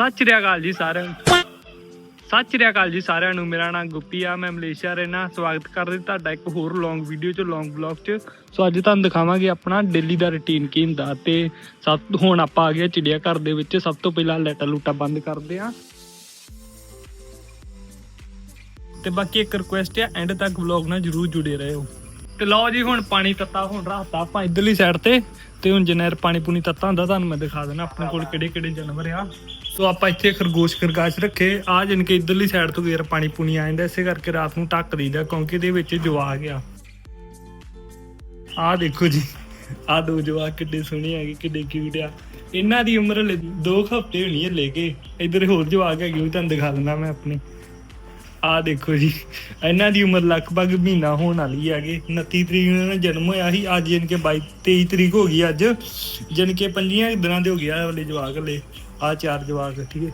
ਸਤਿ ਸ਼੍ਰੀ ਅਕਾਲ ਜੀ ਸਾਰਿਆਂ ਨੂੰ। ਸਤਿ ਸ਼੍ਰੀ ਅਕਾਲ ਜੀ ਸਾਰਿਆਂ ਨੂੰ। ਮੇਰਾ ਨਾਮ ਗੁੱਪੀ ਆ, ਮੈਂ ਮਲੇਸ਼ੀਆ ਰਹਿਣਾ ਸਵਾਗਤ ਕਰਦੇ ਤੁਹਾਡਾ ਇੱਕ ਹੋਰ ਲੌਂਗ ਵੀਡੀਓ ਚ ਲੌਂਗ ਵਲੌਗ ਚ। ਸੋ ਅੱਜ ਤੁਹਾਨੂੰ ਦਿਖਾਵਾਂਗੇ ਆਪਣਾ ਡੇਲੀ ਦਾ ਰੁਟੀਨ ਕੀ ਹੁੰਦਾ ਤੇ ਸਭ ਹੁਣ ਆਪਾਂ ਆ ਗਏ ਚਿੜੀਆ ਘਰ ਦੇ ਵਿੱਚ। ਸਭ ਤੋਂ ਪਹਿਲਾਂ ਲੈਟਾ ਲੂਟਾ ਬੰਦ ਕਰਦੇ ਆ ਤੇ ਬਾਕੀ ਇੱਕ ਰਿਕੁਐਸਟ ਆ ਐਂਡ ਤੱਕ ਵਲੌਗ ਨਾਲ ਜਰੂਰ ਜੁੜੇ ਰਹੋ। ਤੇ ਲਓ ਜੀ ਹੁਣ ਪਾਣੀ ਤੱਤਾ ਹੁਣ ਰਾਤਾ ਆਪਾਂ ਇਧਰਲੀ ਸਾਈਡ ਤੇ ਤੇ ਹੁਣ ਜਨੇਰ ਪਾਣੀ ਪੂਣੀ ਤੱਤਾ ਹੁੰਦਾ ਤੁਹਾਨੂੰ ਮੈਂ ਦਿਖਾ ਦੇਣਾ ਆਪਣੇ ਕੋਲ ਕਿਹੜੇ ਕਿਹੜੇ ਜਾਨਵਰ ਆ। ਸੋ ਆਪਾਂ ਇੱਥੇ ਖਰਗੋਸ਼ ਖਰਗਾਸ਼ ਰੱਖੇ। ਆ ਜਨ ਕੇ ਇਧਰਲੀ ਸਾਈਡ ਤੋਂ ਗੇਰ ਪਾਣੀ ਪੂਣੀ ਆ ਜਾਂਦਾ ਇਸੇ ਕਰਕੇ ਰਾਤ ਨੂੰ ਢੱਕ ਦਈਦਾ ਕਿਉਂਕਿ ਇਹਦੇ ਵਿੱਚ ਜਵਾਗ ਆ। ਆ ਦੇਖੋ ਜੀ ਆ ਦੋ ਜਵਾਕ ਕਿੱਡੇ ਸੋਹਣੇ ਹੈਗੇ ਕਿੱਡੇ ਕਿਊਟ ਆ। ਇਹਨਾਂ ਦੀ ਉਮਰ ਹਲੇ 2 ਹਫ਼ਤੇ ਹੋਣੀ ਹੈ ਲੈ ਕੇ। ਇਧਰ ਹੋਰ ਜਵਾਕ ਹੈਗੇ ਉਹ ਤੁਹਾਨੂੰ ਦਿਖਾ ਦਿੰਦਾ ਮੈਂ ਆਪਣੇ। ਆ ਦੇਖੋ ਜੀ, ਇਹਨਾਂ ਦੀ ਉਮਰ ਲਗਭਗ ਮਹੀਨਾ ਹੋਣ ਵਾਲੀ ਹੈਗੇ 29 ਤਰੀਕ ਨੂੰ ਇਹਨਾਂ ਦਾ ਜਨਮ ਹੋਇਆ ਸੀ, ਅੱਜ ਜਨ ਕੇ 22 23 ਤਰੀਕ ਹੋ ਗਈ ਅੱਜ। ਜਨ ਕੇ ਪੰਜੀਆਂ ਦਿਨਾਂ ਦੇ ਹੋ ਗਿਆ ਵਾਲੇ ਜਵਾਕ ਹਲੇ ਆ ਚਾਰ ਜਵਾਕ, ਠੀਕ ਹੈ।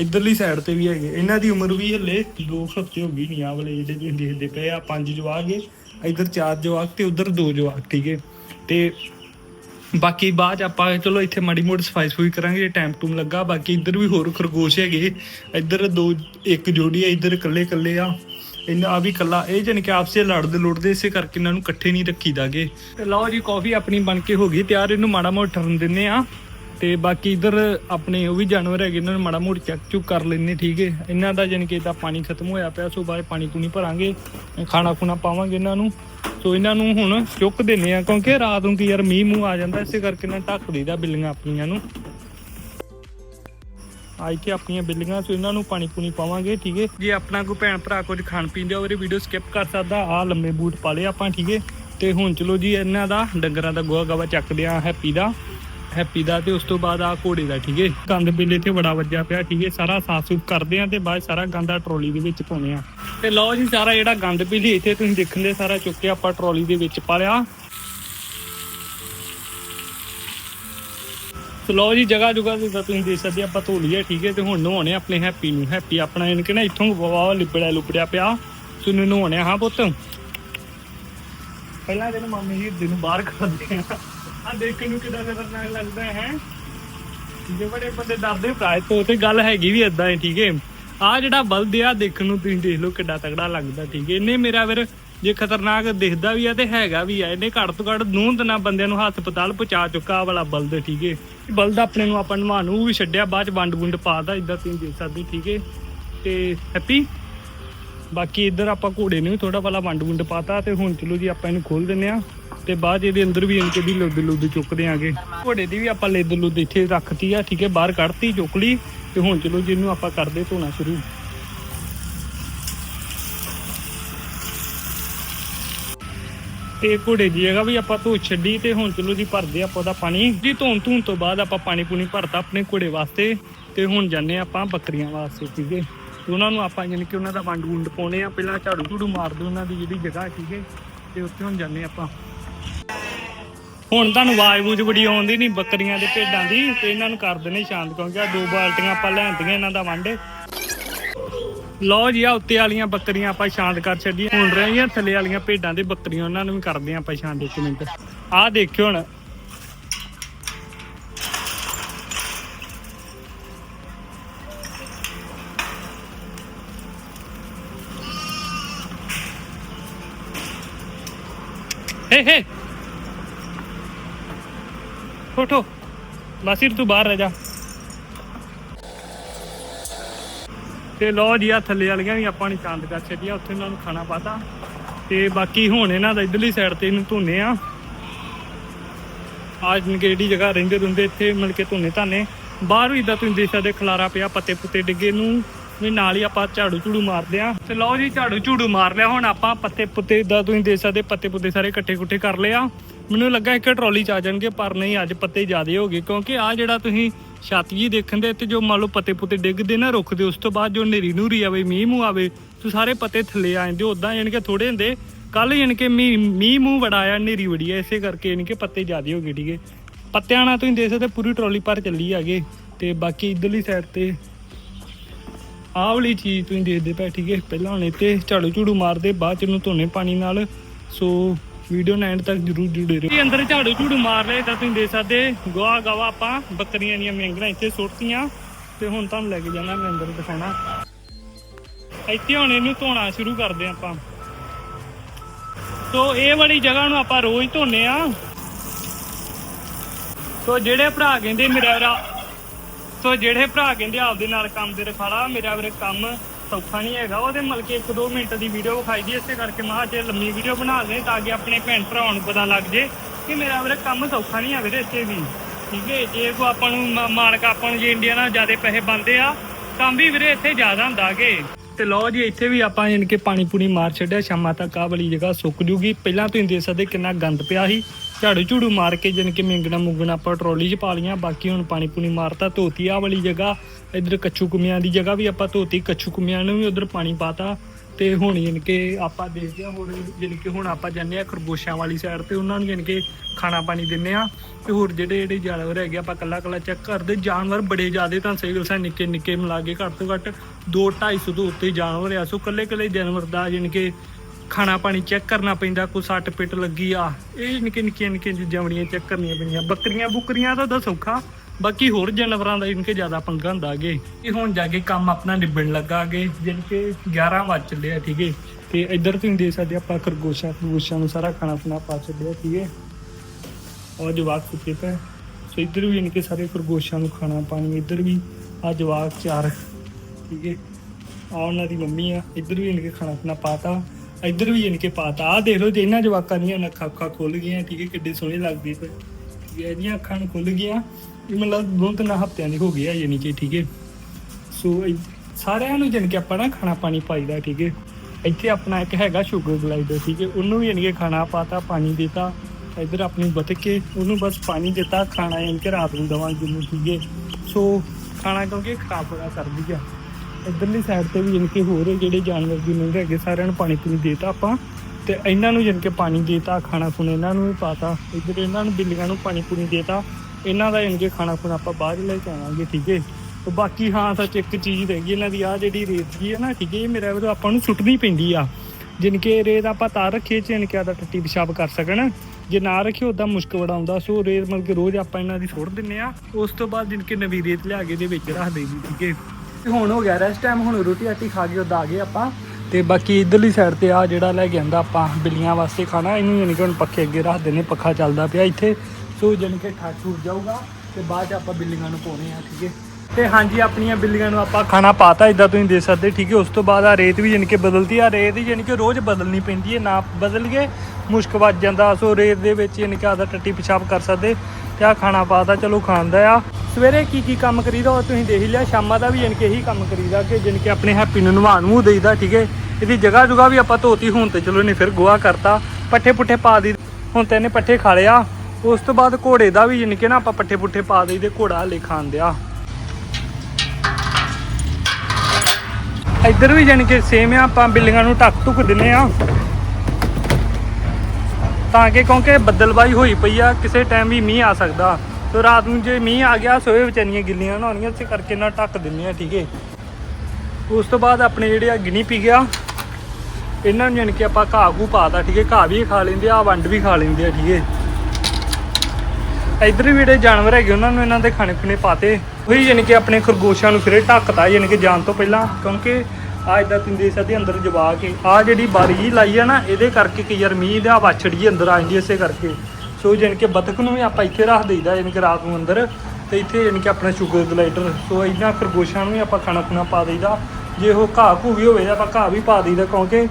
ਇਧਰਲੀ ਸਾਈਡ ਤੇ ਵੀ ਹੈਗੇ। ਇਹਨਾਂ ਦੀ ਉਮਰ ਵੀ ਹਲੇ 2 ਹਫ਼ਤੇ ਹੋ ਗਈ ਨਹੀਂ ਆ ਵਾਲੇ, ਜਿਹੜੇ ਤੁਸੀਂ ਦੇਖਦੇ ਪਏ ਆ। ਪੰਜ ਜਵਾਕ ਹੈ ਇਧਰ ਚਾਰ ਜਵਾਕ ਤੇ ਉਧਰ ਦੋ ਜਵਾਕ, ਠੀਕ ਹੈ। ਤੇ ਬਾਕੀ ਬਾਅਦ 'ਚ ਆਪਾਂ ਚਲੋ ਇੱਥੇ ਮਾੜੀ ਮੋਟੀ ਸਫ਼ਾਈ ਸੁਈ ਕਰਾਂਗੇ, ਜੇ ਟਾਈਮ ਟੂਮ ਲੱਗਾ। ਬਾਕੀ ਇੱਧਰ ਵੀ ਹੋਰ ਖਰਗੋਸ਼ ਹੈਗੇ। ਇੱਧਰ ਦੋ, ਇੱਕ ਜੋੜੀ ਹੈ ਇੱਧਰ ਇਕੱਲੇ ਇਕੱਲੇ ਆ। ਇਹਨਾਂ ਆ ਵੀ ਇਕੱਲਾ। ਇਹ ਜਨ ਕਿ ਆਪਸੇ ਲੜਦੇ ਲੁੜਦੇ ਇਸੇ ਕਰਕੇ ਇਹਨਾਂ ਨੂੰ ਇਕੱਠੇ ਨਹੀਂ ਰੱਖੀਦਾਗੇ ਤੇ ਲਓ ਜੀ ਕਾਫੀ ਆਪਣੀ ਬਣ ਕੇ ਹੋ ਗਈ। ਤਿਆਰ ਇਹਨੂੰ ਮਾੜਾ ਮੋਟਾ ਠਰਨ ਦਿੰਨੇ ਆ। ਤੇ ਬਾਕੀ ਇੱਧਰ ਆਪਣੇ ਉਹ ਵੀ ਜਾਨਵਰ ਹੈਗੇ, ਇਹਨਾਂ ਨੂੰ ਮਾੜਾ ਮੋਟਾ ਚੈੱਕ ਚੁੱਕ ਕਰ ਲੈਣੇ ਠੀਕ ਹੈ। ਇਹਨਾਂ ਦਾ ਜਨ ਕਿ ਤਾਂ ਪਾਣੀ ਖਤਮ ਹੋਇਆ ਪਿਆ, ਸੋ ਬਾਅਦ ਪਾਣੀ ਪੂਣੀ ਭਰਾਂਗੇ। ਖਾਣਾ ਖੁਣਾ ਪਾਵਾਂਗੇ ਇਹਨਾਂ ਨੂੰ। ਸੋ ਇਹਨਾਂ ਨੂੰ ਹੁਣ ਚੁੱਕ ਦਿੰਨੇ ਆ ਕਿਉਂਕਿ ਰਾਤ ਨੂੰ ਕੀ ਯਾਰ, ਮੀਂਹ ਮੂੰਹ ਆ ਜਾਂਦਾ, ਇਸੇ ਕਰਕੇ ਨਾ ਢੱਕ ਦਈਦਾ ਬਿੱਲੀਆਂ ਆਪਣੀਆਂ ਨੂੰ। ਆਈ ਕੇ ਆਪਣੀਆਂ ਬਿੱਲੀਆਂ, ਸੋ ਇਹਨਾਂ ਨੂੰ ਪਾਣੀ ਪੂਣੀ ਪਾਵਾਂਗੇ, ਠੀਕ ਹੈ? ਜੇ ਆਪਣਾ ਕੋਈ ਭੈਣ ਭਰਾ ਕੁਝ ਖਾਣ ਪੀਣ ਦੇ ਉਹਦੇ ਵੀਡੀਓ ਸਕਿਪ ਕਰ ਸਕਦਾ ਆ ਲੰਮੇ ਬੂਟ ਪਾ ਲਏ ਆਪਾਂ, ਠੀਕ ਹੈ? ਤੇ ਹੁਣ ਚਲੋ ਜੀ, ਇਹਨਾਂ ਦਾ ਡੰਗਰਾਂ ਦਾ ਗੋਹਾ ਗਵਾ ਚੱਕਦੇ ਆ ਹੈਪੀ ਦਾ। ਹੈਪੀ ਦਾ ਤੇ ਉਸ ਤੋਂ ਬਾਅਦ ਆ ਘੋੜੇ ਦਾ, ਠੀਕ ਹੈ? ਗੰਦ ਬਿੱਲੇ ਤੇ ਬੜਾ ਵੱਜਾ ਪਿਆ, ਠੀਕ ਹੈ? ਸਾਰਾ ਸਾਫ਼ ਸੁਥ ਕਰਦੇ ਆ ਤੇ ਬਾਅਦ ਸਾਰਾ ਗੰਦਾ ਟਰੋਲੀ ਦੇ ਵਿੱਚ ਪਾਉਣੇ ਆ ਤੇ ਲਓ ਜੀ, ਸਾਰਾ ਜਿਹੜਾ ਗੰਦ ਬਿੱਲੀ ਇੱਥੇ ਤੁਸੀਂ ਦੇਖਣ ਦੇ ਸਾਰਾ ਚੁੱਕ ਕੇ ਆਪਾਂ ਟਰੋਲੀ ਦੇ ਵਿੱਚ ਪਾ ਲਿਆ। ਸੋ ਲਓ ਜੀ, ਜਗ੍ਹਾ ਜੁਗਾ ਤੇ ਤੁਸੀਂ ਦੇਖ ਸਕਦੇ ਆਪਾਂ ਧੋ ਲਈਏ ਠੀਕ ਹੈ? ਤੇ ਹੁਣ ਨਹਾਉਣੇ ਆਪਣੇ ਹੈਪੀ ਨੂੰ। ਹੈਪੀ ਆਪਣਾ ਇਹਨ ਕਿ ਇੱਥੋਂ ਵਾਵਾ ਲਿਪੜਿਆ ਲੁਬੜਿਆ ਪਿਆ। ਸੋ ਇਹਨੂੰ ਨਹਾਉਣੇ ਹਾਂ ਪੁੱਤ? ਪਹਿਲਾਂ ਦਿਨ ਮੰਮੀ ਜੀ ਦਿਨ ਬਾਹਰ ਕਰਦੇ ਆ। ਆ ਦੇਖਣ ਨੂੰ ਕਿਦਾਂ ਖਤਰਨਾਕ ਲੱਗਦਾ ਹੈ। ਜੇ ਬੜੇ ਬੰਦੇ ਡਰਦੇ ਭਰਾ ਤੋਂ, ਤੇ ਗੱਲ ਹੈਗੀ ਵੀ ਇਦਾਂ ਹੈ, ਠੀਕ ਹੈ। ਆ ਜਿਹੜਾ ਬਲਦ ਆ, ਦੇਖਣ ਨੂੰ ਤੁਸੀਂ ਦੇਖ ਲਓ ਕਿੱਡਾ ਤਗੜਾ ਲੱਗਦਾ, ਠੀਕ ਹੈ। ਇਹਨੇ ਮੇਰਾ ਵੀਰ ਜੇ ਖਤਰਨਾਕ ਦਿਖਦਾ ਵੀ ਆ, ਤੇ ਹੈਗਾ ਵੀ ਆ। ਇਹਨੇ ਘੱਟ ਤੋਂ ਘੱਟ ਨੂੰਹ ਦਿਨਾਂ ਬੰਦਿਆਂ ਨੂੰ ਹਸਪਤਾਲ ਪਹੁੰਚਾ ਚੁੱਕਾ ਆਹ ਵਾਲਾ ਬਲਦ, ਠੀਕ ਹੈ। ਬਲਦ ਆਪਣੇ ਨੂੰ ਆਪਾਂ ਨਵਾਂ ਨੂੰ ਵੀ ਛੱਡਿਆ, ਬਾਅਦ ਚ ਵੰਡ ਵੁੰਡ ਪਾਦਾ ਇਦਾਂ ਤੁਸੀਂ ਦੇਖ ਸਕਦੇ, ਠੀਕ ਹੈ। ਤੇ ਹੈਪੀ? ਬਾਕੀ ਇੱਧਰ ਆਪਾਂ ਘੋੜੇ ਨੂੰ ਵੀ ਥੋੜਾ ਪਹਿਲਾਂ ਵੰਡ ਵੁੰਡ ਪਾਤਾ ਤੇ ਹੁਣ ਚਲੋ ਜੀ ਆਪਾਂ ਇਹਨੂੰ ਖੋਲ ਦਿੰਨੇ ਆ ਤੇ ਬਾਅਦ 'ਚ ਇਹਦੇ ਅੰਦਰ ਵੀ ਇਨਕੇ ਦੀ ਲੁੱਦ ਲੁੱਦ ਚੁੱਕਦੇ ਆਂਗੇ ਘੋੜੇ ਦੀ ਵੀ ਆਪਾਂ ਲਿੱਦ ਲੁੱਦ ਇੱਥੇ ਰੱਖਤੀ ਆ, ਠੀਕ ਹੈ, ਬਾਹਰ ਕੱਢਤੀ, ਚੁੱਕ ਲਈ ਤੇ ਹੁਣ ਚਲੋ ਜੀ ਆਪਾਂ ਕਰਦੇ ਧੋਣਾ ਸ਼ੁਰੂ। ਤੇ ਘੋੜੇ ਦੀ ਜਗ੍ਹਾ ਵੀ ਆਪਾਂ ਧੋ ਛੱਡੀ ਤੇ ਹੁਣ ਚਲੋ ਜੀ ਭਰਦੇ ਆਪਾਂ ਉਹਦਾ ਪਾਣੀ। ਜੀ ਧੋਣ ਧੂਣ ਤੋਂ ਬਾਅਦ ਆਪਾਂ ਪਾਣੀ ਪੂਣੀ ਭਰਤਾ ਆਪਣੇ ਘੋੜੇ ਵਾਸਤੇ ਤੇ ਹੁਣ ਜਾਂਦੇ ਆਪਾਂ ਬੱਕਰੀਆਂ ਵਾਸਤੇ, ਠੀਕ ਹੈ। ਤੇ ਉਹਨਾਂ ਨੂੰ ਆਪਾਂ ਯਾਨੀ ਕਿ ਉਹਨਾਂ ਦਾ ਵੰਡ ਵੁੰਡ ਪਾਉਣੇ ਆ, ਪਹਿਲਾਂ ਝਾੜੂ ਝੂੜੂ ਮਾਰਦੇ ਉਹਨਾਂ ਦੀ ਜਿਹੜੀ ਜਗ੍ਹਾ, ਠੀਕ ਤੇ ਉੱਥੇ ਹੁਣ ਜਾਂਦੇ ਆਪਾਂ। ਹੁਣ ਤੁਹਾਨੂੰ ਆਵਾਜ਼ ਬੂਝ ਬੜੀ ਆਉਂਦੀ ਨਹੀਂ, ਬੱਕਰੀਆਂ ਦੇ ਭੇਡਾਂ ਦੀ, ਤੇ ਇਹਨਾਂ ਨੂੰ ਕਰ ਦਿੰਦੇ ਸ਼ਾਂਤ ਕਿਉਂਕਿ ਆ ਦੋ ਬਾਲਟੀਆਂ ਆਪਾਂ ਲੈਂਦੀਆਂ ਇਹਨਾਂ ਦਾ ਵੰਡ। ਲਓ ਜੀ ਆ ਉੱਤੇ ਵਾਲੀਆਂ ਬੱਕਰੀਆਂ ਆਪਾਂ ਸ਼ਾਂਤ ਕਰ ਛੱਡੀਆਂ। ਹੁਣ ਰਹੀਆਂ ਥੱਲੇ ਵਾਲੀਆਂ ਭੇਡਾਂ ਦੇ ਬੱਕਰੀਆਂ, ਉਹਨਾਂ ਨੂੰ ਵੀ ਕਰਦੇ ਆਂ ਆਪਾਂ ਸ਼ਾਂਤ ਇੱਕ ਮਿੰਟ। ਆਹ ਦੇਖਿਓ ਹੁਣ। ਹੇ ਹੇ। ਫੋਟੋ ਮਾਸਿਰ ਤੂੰ ਬਾਹਰ ਰਹਿ ਜਾ। ਤੇ ਲੋ ਜੀ ਆ ਥੱਲੇ ਵਾਲੀਆਂ ਵੀ ਆਪਾਂ ਨੇ ਚੰਦ ਕਰ ਛੱਡੀਆਂ, ਉੱਥੇ ਇਹਨਾਂ ਨੂੰ ਖਾਣਾ ਪਾਤਾ। ਤੇ ਬਾਕੀ ਹੁਣ ਇਹਨਾਂ ਦਾ ਇਧਰਲੀ ਸਾਈਡ ਤੇ ਇਹਨੂੰ ਧੋਨੇ ਆ। ਆਜ ਨਗੇੜੀ ਜਗ੍ਹਾ ਰਹਿੰਦੇ ਰਹਿੰਦੇ ਇੱਥੇ ਮਿਲ ਕੇ ਧੋਨੇ ਧਾਨੇ। ਬਾਹਰ ਵੀ ਇਦਾਂ ਤੁਸੀਂ ਦੇਖ ਸਕਦੇ, ਖਲਾਰਾ ਪਿਆ ਪੱਤੇ ਪੁੱਤੇ ਡਿੱਗੇ ਨੂੰ। ਵੀ ਨਾਲ ਹੀ ਆਪਾਂ ਝਾੜੂ ਝੂੜੂ ਮਾਰਦੇ ਆ। ਤੇ ਲਓ ਜੀ, ਝਾੜੂ ਝੂੜੂ ਮਾਰ ਲਿਆ। ਹੁਣ ਆਪਾਂ ਪੱਤੇ ਪੁੱਤੇ ਇਦਾਂ ਤੁਸੀਂ ਦੇਖ ਸਕਦੇ, ਪੱਤੇ ਪੁੱਤੇ ਸਾਰੇ ਇਕੱਠੇ ਕੁੱਠੇ ਕਰ ਲਿਆ ਮੈਨੂੰ ਲੱਗਾ ਇੱਕ ਟਰਾਲੀ ਚ ਆ ਜਾਣਗੇ, ਪਰ ਨਹੀਂ, ਅੱਜ ਪੱਤੇ ਜ਼ਿਆਦੇ ਹੋ ਗਏ, ਕਿਉਂਕਿ ਆ ਜਿਹੜਾ ਤੁਸੀਂ ਛੱਤ ਜੀ ਦੇਖਣ ਦੇ ਤੇ ਜੋ ਮੰਨ ਲਓ ਪੱਤੇ ਪੁੱਤੇ ਡਿੱਗਦੇ ਨਾ ਰੁੱਖ ਦੇ, ਉਸ ਤੋਂ ਬਾਅਦ ਜੋ ਨੇਰੀ ਨੂਰੀ ਆਵੇ, ਮੀਂਹ ਮੂੰਹ ਆਵੇ, ਤੇ ਸਾਰੇ ਪੱਤੇ ਥੱਲੇ ਆ ਜਾਂਦੇ ਉਦਾਂ ਯਾਨੀ ਕਿ ਥੋੜੇ ਹੁੰਦੇ ਕੱਲ ਯਾਨੀ ਕਿ ਮੀਂਹ ਮੀਂਹ ਮੂੰਹ ਬੜਾ ਆਇਆ ਨੇਰੀ ਵੜੀ ਆ, ਇਸੇ ਕਰਕੇ ਯਾਨੀ ਕਿ ਪੱਤੇ ਜ਼ਿਆਦੇ ਹੋ ਗਏ ਠੀਕੇ ਪੱਤਿਆਂ ਨਾਲ ਤੁਸੀਂ ਦੇਖ ਸਕਦੇ ਪੂਰੀ ਟਰਾਲੀ ਭਰ ਚੱਲੀ ਆਗੇ ਤੇ ਬਾਕੀ ਇਧਰਲੀ ਸਾਈਡ ਤੇ ਆਹ ਵਾਲੀ ਚੀਜ਼ ਤੁਸੀਂ ਦੇਖਦੇ ਪਏ ਠੀਕ ਹੈ, ਪਹਿਲਾਂ ਹੁਣੇ ਤੇ ਝਾੜੂ ਝੂੜੂ ਮਾਰਦੇ, ਬਾਅਦ ਚ ਇਹਨੂੰ ਧੋਨੇ ਪਾਣੀ ਨਾਲ, ਸੋ ਵੀਡੀਓ ਨਾਲ ਐਂਡ ਤੱਕ ਜਰੂਰ ਜੁੜੇ ਰਹੋ। ਅੰਦਰ ਝਾੜੂ ਝੂੜੂ ਮਾਰ ਲਿਆ ਤਾਂ ਤੁਸੀਂ ਦੇਖ ਸਕਦੇ ਗੋਆ ਗਵਾ ਆਪਾਂ ਬੱਕਰੀਆਂ ਦੀਆਂ ਮੇਂਗਣਾ ਇੱਥੇ ਸੁੱਟਤੀਆਂ ਤੇ ਹੁਣ ਤੁਹਾਨੂੰ ਲੈ ਕੇ ਜਾਣਾ ਮੈਂ ਅੰਦਰ ਦਿਖਾਣਾ ਇੱਥੇ ਹੁਣ ਇਹਨੂੰ ਧੋਣਾ ਸ਼ੁਰੂ ਕਰਦੇ ਆਪਾਂ। ਸੋ ਇਹ ਵਾਲੀ ਜਗ੍ਹਾ ਨੂੰ ਆਪਾਂ ਰੋਜ਼ ਧੋਨੇ ਆ। ਸੋ ਜਿਹੜੇ ਭਰਾ ਕਹਿੰਦੇ ਮੇਰਾ ਸੋ ਜਿਹੜੇ ਭਰਾ ਕਹਿੰਦੇ ਆਪਦੇ ਨਾਲ ਕੰਮ ਦੇ ਰਖਾਲਾ, ਮੇਰਾ ਵੀਰੇ ਕੰਮ ਸੌਖਾ ਨਹੀਂ ਹੈਗਾ। ਉਹਦੇ ਮਲਕੇ 1-2 ਮਿੰਟ ਦੀ ਵੀਡੀਓ ਵਿਖਾਈ ਦੀ, ਇਸੇ ਕਰਕੇ ਮੈਂ ਕਿਹਾ ਜੇ ਲੰਮੀ ਵੀਡੀਓ ਬਣਾ ਦੇ ਤਾਂ ਕਿ ਆਪਣੇ ਭੈਣ ਭਰਾਵਾਂ ਨੂੰ ਪਤਾ ਲੱਗ ਜੇ ਕਿ ਮੇਰਾ ਵੀਰੇ ਕੰਮ ਸੌਖਾ ਨਹੀਂ ਹੈ ਵੀਰੇ ਇੱਥੇ ਵੀ। ਠੀਕ ਹੈ, ਜੇ ਕੋ ਆਪਾਂ ਨੂੰ ਮ- ਮਾਲਕ ਆਪਾਂ ਨੂੰ ਜੇ ਇੰਡੀਆ ਨਾਲ ਜ਼ਿਆਦਾ ਪੈਸੇ ਬੰਦੇ ਆ ਕੰਮ ਵੀ ਵੀਰੇ ਇੱਥੇ ਜ਼ਿਆਦਾ ਹੁੰਦਾ ਗੇ ਤੇ ਲਓ ਜੀ, ਇੱਥੇ ਵੀ ਆਪਾਂ ਯਾਨੀ ਕਿ ਪਾਣੀ ਪੂਣੀ ਮਾਰ ਛੱਡਿਆ, ਸ਼ਾਮਾਂ ਤੱਕ ਆਹ ਵਾਲੀ ਜਗ੍ਹਾ ਸੁੱਕ ਜੂਗੀ। ਪਹਿਲਾਂ ਤੁਸੀਂ ਦੇਖ ਸਕਦੇ ਕਿੰਨਾ ਗੰਦ ਪਿਆ ਸੀ। ਝਾੜੂ ਝੂੜੂ ਮਾਰ ਕੇ ਜਾਣੀ ਕਿ ਮਿੰਗਣਾ ਮੁੰਗਣਾ ਆਪਾਂ ਟਰੋਲੀ 'ਚ ਪਾ ਲੀਆਂ ਬਾਕੀ ਹੁਣ ਪਾਣੀ ਪੂਣੀ ਮਾਰਤਾ, ਧੋਤੀ ਆਹ ਵਾਲੀ ਜਗ੍ਹਾ। ਇਧਰ ਕੱਛੂ ਕੁਮਿਆਂ ਦੀ ਜਗ੍ਹਾ ਵੀ ਆਪਾਂ ਧੋਤੀ ਕੱਛੂ ਕੁਮਿਆਂ ਨੂੰ ਵੀ ਉਧਰ ਪਾਣੀ ਪਾਤਾ। ਤੇ ਹੁਣ ਯਾਨੀ ਕਿ ਆਪਾਂ ਦੇਖਦੇ ਹਾਂ ਹੁਣ ਯਾਨੀ ਕਿ ਹੁਣ ਆਪਾਂ ਜਾਂਦੇ ਆ ਖਰਗੋਸ਼ਾਂ ਵਾਲੀ ਸਾਈਡ ਤੇ ਉਹਨਾਂ ਨੂੰ ਯਾਨੀ ਕਿ ਖਾਣਾ ਪਾਣੀ ਦਿੰਨੇ ਆ ਤੇ ਹੋਰ ਜਿਹੜੇ ਜਿਹੜੇ ਜਾਨਵਰ ਹੈਗੇ ਆਪਾਂ ਕੱਲਾ ਕੱਲਾ ਚੈੱਕ ਕਰਦੇ, ਜਾਨਵਰ ਬੜੇ ਜ਼ਿਆਦੇ ਤਾਂ ਸਹੀ ਗੱਲ ਸਾ, ਨਿੱਕੇ ਨਿੱਕੇ ਮਿਲਾ ਕੇ ਘੱਟ ਤੋਂ ਘੱਟ 2 250 ਤੋਂ ਉੱਤੇ ਜਾਨਵਰ ਆ। ਸੋ ਕੱਲੇ ਕੱਲੇ ਜਾਨਵਰ ਦਾ ਯਾਨੀ ਕਿ ਖਾਣਾ ਪਾਣੀ ਚੈੱਕ ਕਰਨਾ ਪੈਂਦਾ, ਕੋਈ ਸੱਟ ਪਿੱਟ ਲੱਗੀ ਆ। ਇਹ ਨਿੱਕੇ ਨਿੱਕੀਆਂ ਨਿੱਕੀਆਂ ਚੀਜ਼ਾਂ ਬੜੀਆਂ ਚੈੱਕ ਕਰਨੀਆਂ ਪੈਂਦੀਆਂ। ਬੱਕਰੀਆਂ ਬੁੱਕਰੀਆਂ ਤਾਂ ਤਾਂ ਸੌਖਾ। ਬਾਕੀ ਹੋਰ ਜਾਨਵਰਾਂ ਦਾ ਇਨਕੇ ਜ਼ਿਆਦਾ ਪੰਗਾ ਹੁੰਦਾ ਅਗੇ। ਇਹ ਹੁਣ ਜਾ ਕੇ ਕੰਮ ਆਪਣਾ ਨਿਬੜਨ ਲੱਗਾ ਅਗੇ ਜਿਨ ਕਿ 11 ਵੱਜ ਚੱਲੇ ਆ, ਠੀਕ ਹੈ ਤੇ ਇੱਧਰ ਤੁਸੀਂ ਦੇਖ ਸਕਦੇ ਆਪਾਂ ਖਰਗੋਸ਼ਾਂ ਖਰਗੋਸ਼ਾਂ ਨੂੰ ਸਾਰਾ ਖਾਣਾ ਪੀਣਾ ਪਾ ਛੱਡਿਆ ਠੀਕ ਹੈ ਔਰ ਜਵਾਕ ਸੁੱਤੇ ਪਏ। ਸੋ ਇੱਧਰ ਵੀ ਇਨਕੇ ਸਾਰੇ ਖਰਗੋਸ਼ਾਂ ਨੂੰ ਖਾਣਾ ਪਾਣੀ, ਇੱਧਰ ਵੀ ਆ ਜਵਾਕ ਚਾਰ, ਠੀਕ ਹੈ ਆ ਉਹਨਾਂ ਦੀ ਮੰਮੀ ਆ, ਇੱਧਰ ਵੀ ਇਨਕੇ ਖਾਣਾ ਪੀਣਾ ਪਾਤਾ। ਇੱਧਰ ਵੀ ਇਨਕੇ ਪਾਤਾ। ਆ ਦੇਖ ਲਓ ਜੇ ਇਹਨਾਂ ਜਵਾਕਾਂ ਦੀਆਂ ਅੱਖਾਂ ਅੱਖਾਂ ਖੁੱਲ ਗਈਆਂ, ਠੀਕ ਹੈ ਕਿੱਡੀ ਸੋਹਣੀ ਲੱਗਦੀ ਪਏ। ਠੀਕ ਹੈ ਇਹਦੀਆਂ ਅੱਖਾਂ ਨੂੰ ਖੁੱਲ ਗਈਆਂ। ਮਤਲਬ ਦੋ ਤਿੰਨ ਹਫ਼ਤਿਆਂ ਦੀ ਹੋ ਗਈ ਆ ਯਾਨੀ ਕਿ ਠੀਕ ਹੈ। ਸੋ ਇਹ ਸਾਰਿਆਂ ਨੂੰ ਜਾਣੀ ਕਿ ਆਪਾਂ ਨਾ ਖਾਣਾ ਪਾਣੀ ਪਾਈਦਾ, ਠੀਕ ਹੈ। ਇੱਥੇ ਆਪਣਾ ਇੱਕ ਹੈਗਾ ਸ਼ੂਗਰ ਗਲਾਈਡਰ ਠੀਕ ਹੈ। ਉਹਨੂੰ ਵੀ ਜਾਣੀ ਕਿ ਖਾਣਾ ਪਾਤਾ, ਪਾਣੀ ਦਿੱਤਾ। ਇੱਧਰ ਆਪਣੀ ਬਤਕੇ, ਉਹਨੂੰ ਬਸ ਪਾਣੀ ਦਿੱਤਾ, ਖਾਣਾ ਜਾਣੀ ਕਿ ਰਾਤ ਨੂੰ ਦਵਾਂਗੇ ਜਿਹਨੂੰ ਠੀਕ ਹੈ। ਸੋ ਖਾਣਾ ਕਿਉਂਕਿ ਖਰਾਬ ਬੜਾ ਕਰਦੀ ਆ। ਇੱਧਰਲੀ ਸਾਈਡ ਤੇ ਵੀ ਜਾਣੀ ਕਿ ਹੋਰ ਜਿਹੜੇ ਜਾਨਵਰ ਵੀ ਹੈਗੇ, ਸਾਰਿਆਂ ਨੂੰ ਪਾਣੀ ਪੂਣੀ ਦੇਤਾ ਆਪਾਂ। ਤੇ ਇਹਨਾਂ ਨੂੰ ਜਾਣੀ ਕਿ ਪਾਣੀ ਦੇਤਾ ਖਾਣਾ ਖੁਣਾ ਇਹਨਾਂ ਨੂੰ ਵੀ ਪਾਤਾ। ਇੱਧਰ ਇਹਨਾਂ ਨੂੰ ਬਿੱਲੀਆਂ ਨੂੰ ਪਾਣੀ ਪੂਣੀ ਦੇਤਾ। ਇਹਨਾਂ ਦਾ ਜਾਣੀ ਖਾਣਾ ਖੁਣਾ ਆਪਾਂ ਬਾਅਦ ਲੈ ਕੇ ਆਵਾਂਗੇ, ਠੀਕ ਹੈ? ਤੇ ਬਾਕੀ ਹਾਂ, ਸੱਚ ਇੱਕ ਚੀਜ਼ ਰਹਿ ਗਈ ਇਹਨਾਂ ਦੀ ਆ ਜਿਹੜੀ ਰੇਤ ਜੀ ਹੈ ਨਾ, ਠੀਕ ਹੈ, ਇਹ ਮੇਰਾ ਵੱਲੋਂ ਆਪਾਂ ਨੂੰ ਸੁੱਟਣੀ ਪੈਂਦੀ ਆ। ਜਿਨ ਕੇ ਰੇਤ ਆਪਾਂ ਤਾਰ ਰੱਖੀਏ ਚ ਕੇ ਆਦਾ ਟੱਟੀ ਪਿਸ਼ਾਬ ਕਰ ਸਕਣ। ਜੇ ਨਾ ਰੱਖੇ ਉਦਾਂ ਮੁਸ਼ਕ ਬੜਾ ਆਉਂਦਾ ਸੋ ਰੇਤ ਮਤਲਬ ਕਿ ਰੋਜ਼ ਆਪਾਂ ਇਹਨਾਂ ਦੀ ਸੁੱਟ ਦਿੰਨੇ ਆ। ਉਸ ਤੋਂ ਬਾਅਦ ਜਿਨ ਕਿ ਨਵੀਂ ਰੇਤ ਲਿਆ ਕੇ ਦੇ ਵਿੱਚ ਰੱਖ ਦੇਈਦੀ, ਠੀਕ ਹੈ? ਤੇ ਹੁਣ ਹੋ ਗਿਆ ਰੈਸਟ ਟਾਈਮ ਹੁਣ ਰੋਟੀ ਆਟੀ ਖਾ ਕੇ ਉਦਾਂ ਆ ਗਏ ਆਪਾਂ। ਤੇ ਬਾਕੀ ਇਧਰਲੀ ਸਾਈਡ ਤੇ ਆ ਜਿਹੜਾ ਲੈ ਕੇ ਆਂਦਾ ਆਪਾਂ ਬਿੱਲੀਆਂ ਵਾਸਤੇ ਖਾਣਾ, ਇਹਨੂੰ ਯਾਨੀ ਕਿ ਹੁਣ ਪੱਖੇ ਅੱਗੇ ਰੱਖ ਦਿੰਨੇ, ਪੱਖਾ ਚੱਲਦਾ ਪਿਆ ਇੱਥੇ। ਸੋ ਜਾਣੀ ਕਿ ਠਾ ਛੂਟ ਜਾਊਗਾ ਤੇ ਬਾਅਦ ਚ ਆਪਾਂ ਬਿੱਲੀਆਂ ਨੂੰ ਪਾਉਣੇ ਆ, ਠੀਕ ਹੈ? ਤੇ ਹਾਂਜੀ, ਆਪਣੀਆਂ ਬਿੱਲੀਆਂ ਨੂੰ ਆਪਾਂ ਖਾਣਾ ਪਾਤਾ ਇਦਾਂ ਤੁਸੀਂ ਦੇ ਸਕਦੇ, ਠੀਕ ਹੈ? ਉਸ ਤੋਂ ਬਾਅਦ ਆ ਰੇਤ ਵੀ ਜਾਣੀ ਕਿ ਬਦਲਦੀ ਆ। ਰੇਤ ਜਾਣੀ ਕਿ ਰੋਜ਼ ਬਦਲਣੀ ਪੈਂਦੀ ਹੈ, ਨਾ ਬਦਲ ਗਏ ਮੁਸ਼ਕ ਵੱਜ ਜਾਂਦਾ। ਸੋ ਰੇਤ ਦੇ ਵਿੱਚ ਜਾਣੀ ਕਿ ਆਦਾ ਟੱਟੀ ਪਿਸ਼ਾਬ ਕਰ ਸਕਦੇ ਤੇ ਆ ਖਾਣਾ ਪਾਤਾ, ਚਲੋ ਖਾਂਦਾ ਆ। ਸਵੇਰੇ ਕੀ ਕੀ ਕੰਮ ਕਰੀਦਾ, ਉਹ ਤੁਸੀਂ ਦੇਖ ਲਿਆ, ਸ਼ਾਮਾਂ ਦਾ ਵੀ ਜਾਣੀ ਕਿ ਇਹੀ ਕੰਮ ਕਰੀਦਾ ਕਿ ਜਾਣੀ ਕਿ ਆਪਣੇ ਹੈਪੀ ਨੂੰ ਨਵਾਉਣ ਨੂੰ ਦੇਈਦਾ, ਠੀਕ ਹੈ? ਇਹਦੀ ਜਗ੍ਹਾ ਜੁਗਾ ਵੀ ਆਪਾਂ ਧੋਤੀ, ਹੁਣ ਤੇ ਚਲੋ ਨਹੀਂ ਫਿਰ ਗੋਹਾ ਕਰਤਾ ਪੱਠੇ ਪੁੱਠੇ ਪਾ ਦੀ ਹੁਣ ਤੇ ਇਹਨੇ ਪੱਠੇ ਖਾ ਲਿਆ ਉਸ ਤੋਂ ਬਾਅਦ ਘੋੜੇ ਦਾ ਵੀ ਯਾਨੀ ਕਿ ਨਾ ਆਪਾਂ ਪੱਠੇ ਪੁੱਠੇ ਪਾ ਦੇਈਦੇ ਘੋੜਾ ਹਲੇ ਖਾਣ ਦਿਆ। ਇੱਧਰ ਵੀ ਯਾਨੀ ਕਿ ਸੇਮ ਆ, ਆਪਾਂ ਬਿੱਲੀਆਂ ਨੂੰ ਟੱਕ ਟੁਕ ਦਿੰਨੇ ਆ। ਤਾਂ ਕਿ ਕਿਉਂਕਿ ਬੱਦਲਬਾਈ ਹੋਈ ਪਈ ਆ, ਕਿਸੇ ਟਾਈਮ ਵੀ ਮੀਂਹ ਆ ਸਕਦਾ। ਸੋ ਰਾਤ ਨੂੰ ਜੇ ਮੀਂਹ ਆ ਗਿਆ ਸੋਏ ਵਿਚਾਰੀਆਂ ਗਿੱਲੀਆਂ ਨਾ ਹੋਣੀਆਂ ਇਸੇ ਕਰਕੇ ਨਾ ਢੱਕ ਦਿੰਨੇ ਆ, ਠੀਕ ਹੈ ਉਸ ਤੋਂ ਬਾਅਦ ਆਪਣੇ ਜਿਹੜੇ ਆ ਗਿਣੀ ਪੀ ਗਿਆ, ਇਹਨਾਂ ਨੂੰ ਯਾਨੀ ਕਿ ਆਪਾਂ ਘਾਹ ਘੂ ਪਾਤਾ ਠੀਕ ਹੈ ਘਾਹ ਵੀ ਖਾ ਲੈਂਦੇ ਆ ਵੰਡ ਵੀ ਖਾ ਲੈਂਦੇ ਆ, ਠੀਕ ਹੈ ਇੱਧਰ ਵੀ ਜਿਹੜੇ ਜਾਨਵਰ ਹੈਗੇ, ਉਹਨਾਂ ਨੂੰ ਇਹਨਾਂ ਦੇ ਖਾਣੇ ਪੀਣੇ ਪਾਤੇ। ਉਹੀ ਯਾਨੀ ਕਿ ਆਪਣੇ ਖਰਗੋਸ਼ਾਂ ਨੂੰ ਫਿਰੇ ਢੱਕਤਾ ਯਾਨੀ ਕਿ ਜਾਣ ਤੋਂ ਪਹਿਲਾਂ, ਕਿਉਂਕਿ ਆ ਇਦਾਂ ਤੁਸੀਂ ਦੇਖ ਅੰਦਰ ਜਵਾ ਕੇ ਆ ਜਿਹੜੀ ਬਾਰੀ ਲਾਈ ਆ ਨਾ, ਇਹਦੇ ਕਰਕੇ ਕਿ ਯਾਰ ਮੀਂਹ ਦਾ ਵਾਛੜੀ ਅੰਦਰ ਆ ਜਾਂਦੀ ਇਸੇ ਕਰਕੇ। ਸੋ ਯਾਨੀ ਕਿ ਬਤਕ ਨੂੰ ਵੀ ਆਪਾਂ ਇੱਥੇ ਰੱਖ ਦੇਈਦਾ ਯਾਨੀ ਕਿ ਰਾਤ ਨੂੰ ਅੰਦਰ, ਤੇ ਇੱਥੇ ਯਾਨੀ ਕਿ ਆਪਣਾ ਸ਼ੂਗਰ ਗਲਾਈਡਰ ਸੋ ਇਹਨਾਂ ਖਰਗੋਸ਼ਾਂ ਨੂੰ ਵੀ ਆਪਾਂ ਖਾਣਾ ਖੁਣਾ ਪਾ ਦੇਈਦਾ। ਜੇ ਉਹ ਘਾਹ ਘੂ ਵੀ ਹੋਵੇ ਤਾਂ ਆਪਾਂ ਘਾਹ ਵੀ ਪਾ ਦੇਈਦਾ, ਕਿਉਂਕਿ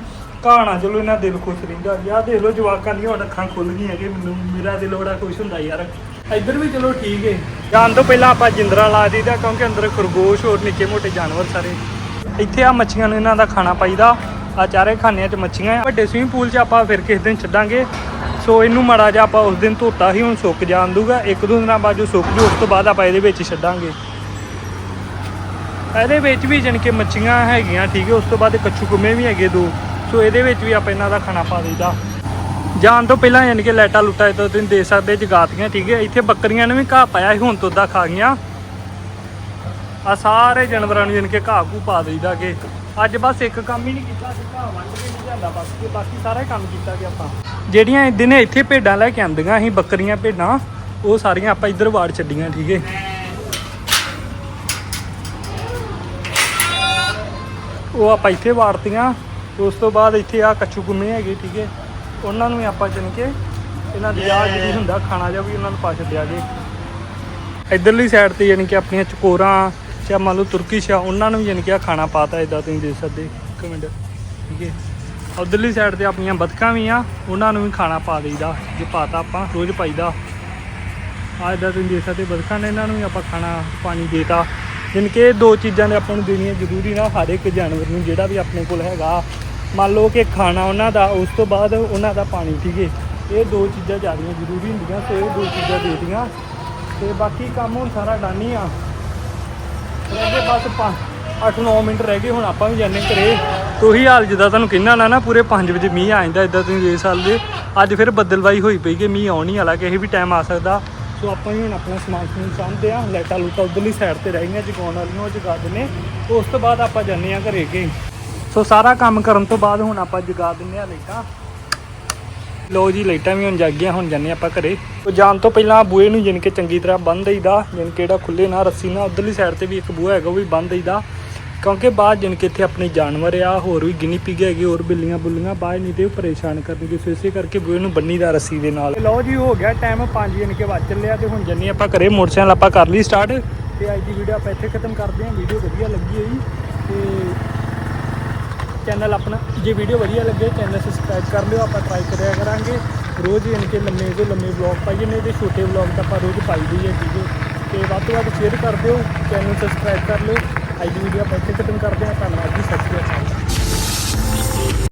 ਘਾਹ ਨਾਲ ਚਲੋ ਇਹਨਾਂ ਦਿਲ ਖੁਸ਼ ਰਹਿੰਦਾ। ਯਾਰ ਦੇਖ ਲਓ ਜਵਾਕਾਂ ਦੀਆਂ ਹੁਣ ਅੱਖਾਂ ਖੁੱਲ ਗਈਆਂ ਕਿ ਮੈਨੂੰ, ਮੇਰਾ ਦਿਲ ਬੜਾ ਖੁਸ਼ ਹੁੰਦਾ ਯਾਰ। ਇੱਧਰ ਵੀ ਚਲੋ ਠੀਕ ਹੈ ਜਾਣ ਤੋਂ ਪਹਿਲਾਂ ਆਪਾਂ ਜਿੰਦਰਾ ਲਾ ਦਈਦਾ ਕਿਉਂਕਿ ਅੰਦਰ ਖਰਗੋਸ਼ ਹੋਰ ਨਿੱਕੇ ਮੋਟੇ ਜਾਨਵਰ ਸਾਰੇ। ਇੱਥੇ ਆ ਮੱਛੀਆਂ ਨੂੰ ਇਹਨਾਂ ਦਾ ਖਾਣਾ ਪਾਈਦਾ। ਆ ਚਾਰੇ ਖਾਨਿਆਂ 'ਚ ਮੱਛੀਆਂ ਵੱਡੇ ਸਵੀਮਿੰਗ ਪੂਲ 'ਚ ਆਪਾਂ ਫਿਰ ਕਿਸੇ ਦਿਨ ਛੱਡਾਂਗੇ। ਸੋ ਇਹਨੂੰ ਮਾੜਾ ਜਿਹਾ ਆਪਾਂ ਉਸ ਦਿਨ ਧੋਤਾ ਸੀ, ਹੁਣ ਸੁੱਕ ਜਾਣ ਦੂਗਾ ਇੱਕ ਦੋ ਦਿਨਾਂ ਬਾਅਦ ਜੋ ਸੁੱਕ ਜੂ, ਉਸ ਤੋਂ ਬਾਅਦ ਆਪਾਂ ਇਹਦੇ ਵਿੱਚ ਛੱਡਾਂਗੇ। ਇਹਦੇ ਵਿੱਚ ਵੀ ਜਾਣੀ ਕਿ ਮੱਛੀਆਂ ਹੈਗੀਆਂ, ਠੀਕ ਹੈ ਉਸ ਤੋਂ ਬਾਅਦ ਕੱਛੂ ਕੁੰਮੇ ਵੀ ਹੈਗੇ ਦੋ। ਸੋ ਇਹਦੇ ਵਿੱਚ ਵੀ ਆਪਾਂ ਇਹਨਾਂ ਦਾ ਖਾਣਾ ਪਾ ਦਈਦਾ। ਜਾਣ ਤੋਂ ਪਹਿਲਾਂ ਯਾਨੀ ਕਿ ਲਾਈਟਾਂ ਲੁੱਟਾਂ ਤੋਂ ਤੁਸੀਂ ਦੇਖ ਸਕਦੇ ਜਗਾਤੀਆਂ ਠੀਕ ਹੈ। ਇੱਥੇ ਬੱਕਰੀਆਂ ਨੇ ਵੀ ਘਾਹ ਪਾਇਆ ਸੀ, ਹੁਣ ਤੋਂ ਦਾ ਖਾ ਗਈਆਂ। ਆ ਸਾਰੇ ਜਾਨਵਰਾਂ ਨੂੰ ਯਾਨੀ ਕਿ ਘਾਹ ਘੂ ਪਾ ਦਈਦਾ ਕਿ ਅੱਜ ਬਸ ਇੱਕ ਕੰਮ ਹੀ ਨਹੀਂ ਕੀਤਾ, ਅਸੀਂ ਘਾਹ ਵੰਡ ਕੇ ਨਹੀਂ ਜਾਂਦਾ ਬਸ ਤੇ ਬਾਕੀ ਸਾਰਾ ਕੰਮ ਕੀਤਾ ਗਿਆ ਆਪਾਂ। ਜਿਹੜੀਆਂ ਦਿਨੇ ਇੱਥੇ ਭੇਡਾਂ ਲੈ ਕੇ ਆਂਦੀਆਂ ਸੀ, ਬੱਕਰੀਆਂ, ਭੇਡਾਂ, ਉਹ ਸਾਰੀਆਂ ਆਪਾਂ ਇੱਧਰ ਵਾੜ ਛੱਡੀਆਂ, ਠੀਕ ਹੈ। ਉਹ ਆਪਾਂ ਇੱਥੇ ਵਾੜਤੀਆਂ, ਉਸ ਤੋਂ ਬਾਅਦ ਇੱਥੇ ਆ ਕੱਚੂ ਗੁੰਮੇ ਹੈਗੇ, ਠੀਕ ਹੈ। ਉਹਨਾਂ ਨੂੰ ਵੀ ਆਪਾਂ ਚਣ ਕੇ ਇਹਨਾਂ ਦੀ ਆ ਜਿਹੜੀ ਹੁੰਦਾ ਖਾਣਾ ਜਾਂ ਵੀ ਉਹਨਾਂ ਨੂੰ ਪਾ ਛੱਡਿਆ ਜੇ। ਇਧਰਲੀ ਸਾਈਡ ਤੇ ਯਾਨੀ ਕਿ ਆਪਣੀਆਂ ਚਕੋਰਾਂ ਜਾਂ ਮੰਨ ਲਓ ਤੁਰਕਿਸ਼ ਆ ਉਹਨਾਂ ਨੂੰ ਯਾਨੀ ਕਿ ਆ ਖਾਣਾ ਪਾਤਾ ਇਦਾਂ ਤੁਸੀਂ ਦੇਖ ਸਕਦੇ। ਇੱਕ ਮਿੰਟ ਠੀਕ ਹੈ। ਉਧਰਲੀ ਸਾਈਡ ਤੇ ਆਪਣੀਆਂ ਬਤਕਾਂ ਵੀ ਆ ਉਹਨਾਂ ਨੂੰ ਵੀ ਖਾਣਾ ਪਾ ਦੇਈਦਾ ਜੇ ਪਾਤਾ ਆਪਾਂ ਰੋਜ਼ ਪਾਈਦਾ। ਆ ਇਦਾਂ ਤੁਸੀਂ ਦੇਖ ਸਕਦੇ ਬਤਕਾਂ ਨੇ ਇਹਨਾਂ ਨੂੰ ਵੀ ਆਪਾਂ ਖਾਣਾ ਪਾਣੀ ਦੇਤਾ। ਜਿਨ ਕਿ ਦੋ ਚੀਜ਼ਾਂ ਨੇ ਆਪਾਂ ਨੂੰ ਦੇਣੀਆਂ ਜ਼ਰੂਰੀ ਨਾ ਹਰ ਇੱਕ ਜਾਨਵਰ ਨੂੰ ਜਿਹੜਾ ਵੀ ਆਪਣੇ ਕੋਲ ਹੈਗਾ। ਮੰਨ ਲਓ ਕਿ ਖਾਣਾ ਉਹਨਾਂ ਦਾ, ਉਸ ਤੋਂ ਬਾਅਦ ਉਹਨਾਂ ਦਾ ਪਾਣੀ ਠੀਕ ਹੈ ਇਹ ਦੋ ਚੀਜ਼ਾਂ ਜ਼ਿਆਦੀਆਂ ਜ਼ਰੂਰੀ ਹੁੰਦੀਆਂ, ਤੇ ਇਹ ਦੋ ਚੀਜ਼ਾਂ ਦੇ ਤੇ ਬਾਕੀ ਕੰਮ ਹੁਣ ਸਾਰਾ ਡਨ ਹੀ ਆ। ਰਹਿ ਗਏ ਬਸ 8-9 ਮਿੰਟ ਰਹਿ ਗਏ, ਹੁਣ ਆਪਾਂ ਵੀ ਜਾਣੇ ਘਰੇ। ਤੋਹੀ ਹਾਲ ਜਿੱਦਾਂ ਤੁਹਾਨੂੰ ਕਹਿਣਾ ਨਾ ਨਾ, ਪੂਰੇ 5 ਵਜੇ ਮੀਂਹ ਆ ਜਾਂਦਾ ਇਦਾਂ ਤੁਸੀਂ ਦੇਖ ਸਕਦੇ ਅੱਜ ਫਿਰ ਬੱਦਲਵਾਈ ਹੋਈ ਪਈ ਕਿ ਮੀਂਹ ਆਉਣ ਹੀ ਵਾਲਾ, ਕਿਸੇ ਵੀ ਟਾਈਮ ਆ ਸਕਦਾ। ਸੋ ਆਪਾਂ ਹੀ ਹੁਣ ਆਪਣਾ ਸਮਾਨ ਸਮੂਨ ਚਾਹੁੰਦੇ ਆ ਲਾਈਟਾਂ ਲੂਟਾਂ ਉਧਰਲੀ ਸਾਈਡ ਤੇ ਰਹਿ ਗਈਆਂ, ਜਗਾਉਣ ਵਾਲੀਆਂ ਉਹ ਜਗਾ ਦਿੰਨੇ ਉਸ ਤੋਂ ਬਾਅਦ ਆਪਾਂ ਜਾਂਦੇ ਆ ਘਰੇ ਕੇ ਸੋ ਸਾਰਾ ਕੰਮ ਕਰਨ ਤੋਂ ਬਾਅਦ ਹੁਣ ਆਪਾਂ ਜਗਾ ਦਿੰਨੇ ਆ ਲਾਈਟਾਂ। ਲੋ ਜੀ, ਲਾਈਟਾਂ ਵੀ ਹੁਣ ਜਗ ਗਈਆਂ ਹੁਣ ਜਾਂਦੇ ਆਪਾਂ ਘਰੇ। ਉਹ ਜਾਣ ਤੋਂ ਪਹਿਲਾਂ ਬੂਏ ਨੂੰ ਜਿਨ ਕੇ ਚੰਗੀ ਤਰ੍ਹਾਂ ਬੰਨ ਦਈਦਾ ਜਿਨ ਕਿ ਜਿਹੜਾ ਖੁੱਲੇ ਨਾ, ਰੱਸੀ ਨਾ, ਉਧਰਲੀ ਸਾਈਡ ਤੇ ਵੀ ਇੱਕ ਬੂਹਾ ਹੈਗਾ, ਉਹ ਵੀ ਬੰਨ ਦਈਦਾ। ਕਿਉਂਕਿ ਬਾਅਦ ਜਿਨ ਕਿ ਇੱਥੇ ਆਪਣੇ ਜਾਨਵਰ ਆ, ਹੋਰ ਵੀ ਗਿਨੀ ਪਿਗ ਹੈਗੇ, ਹੋਰ ਬਿੱਲੀਆਂ ਬੁੱਲੀਆਂ, ਬਾਅਦ ਨਹੀਂ ਤੇ ਪਰੇਸ਼ਾਨ ਕਰਨਗੇ ਸੋ ਇਸੇ ਕਰਕੇ ਬੂਏ ਨੂੰ ਬੰਨੀ ਦਾ ਰੱਸੀ ਦੇ ਨਾਲ। ਲਓ ਜੀ, ਹੋ ਗਿਆ ਟਾਈਮ 5 ਜਿਨ ਕੇ ਵੱਜ ਚੱਲਿਆ ਤੇ ਹੁਣ ਜੰਨੀ ਆਪਾਂ ਘਰੇ, ਮੋਟਰਸਾਈਕਲ ਆਪਾਂ ਕਰ ਲਈ ਸਟਾਰਟ ਤੇ ਅੱਜ ਦੀ ਵੀਡੀਓ ਆਪਾਂ ਇੱਥੇ ਖਤਮ ਕਰਦੇ ਹਾਂ ਵੀਡੀਓ ਵਧੀਆ ਲੱਗੀ ਹੋਈ। ਤੇ ਚੈਨਲ ਆਪਣਾ। ਜੇ ਵੀਡੀਓ ਵਧੀਆ ਲੱਗੇ ਚੈਨਲ ਸਬਸਕ੍ਰਾਈਬ ਕਰ ਲਿਓ, ਆਪਾਂ ਟਰਾਈ ਕਰਿਆ ਕਰਾਂਗੇ। ਰੋਜ਼ ਯਾਨੀ ਕਿ ਲੰਮੇ ਤੋਂ ਲੰਮੇ ਵਲੌਗ ਪਾਈਏ ਨੇ ਤੇ ਛੋਟੇ ਵਲੌਗ ਤਾਂ ਆਪਾਂ ਰੋਜ਼ ਪਾਈ ਦੀ ਹੈ ਠੀਕ ਹੈ ਤੇ ਵੱਧ ਤੋਂ ਵੱਧ ਸ਼ੇਅਰ ਕਰ ਦਿਓ ਚੈਨਲ ਸਬਸਕ੍ਰਾਈਬ ਕਰ ਲਿਓ। ਅੱਜ ਦੀ ਵੀਡੀਓ ਆਪਾਂ ਇੱਥੇ ਖਤਮ ਕਰਦੇ ਹਾਂ, ਧੰਨਵਾਦ ਜੀ, ਸਤਿ ਸ਼੍ਰੀ ਅਕਾਲ।